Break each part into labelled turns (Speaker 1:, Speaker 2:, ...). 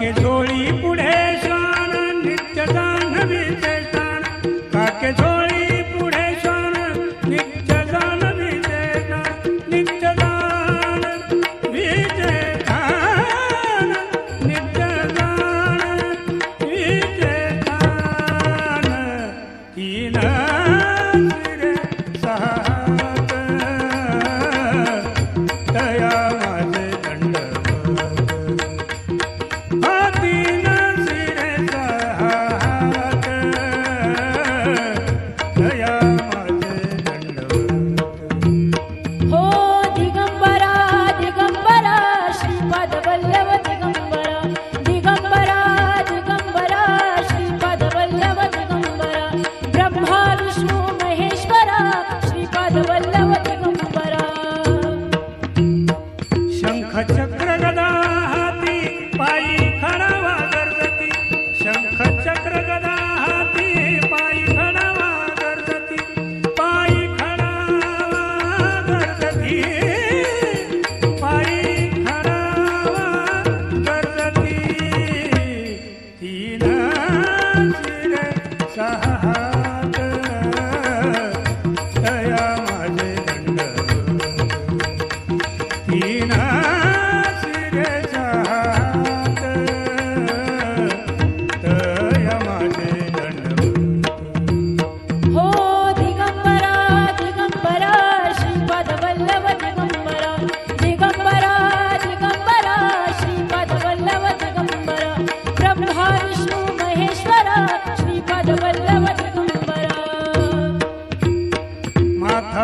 Speaker 1: के जोड़ी बुढ़े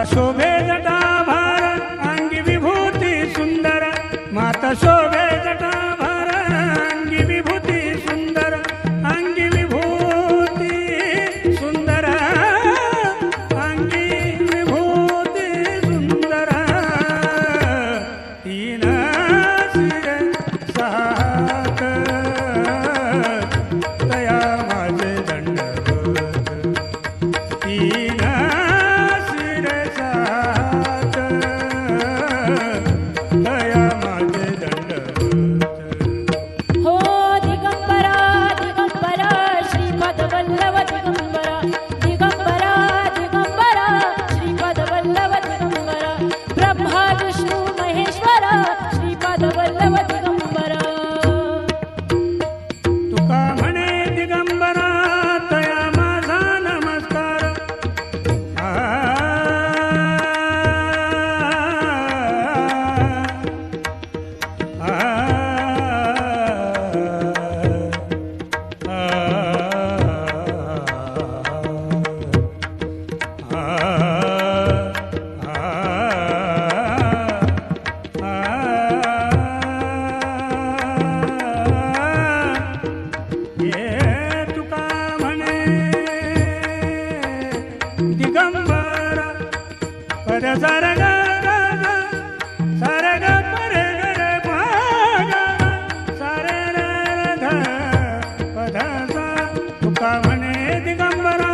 Speaker 1: शोभे जटा भार अंगी विभूती सुन्दर माता शोभे जटा भार अंगी विभूती सुंदर। अंगी विभूती सुंदर। अंगी विभूती सुंदर। तीन சரக சரக பரகர பாக. சரண பதசா துக்கமனே திகம்பரா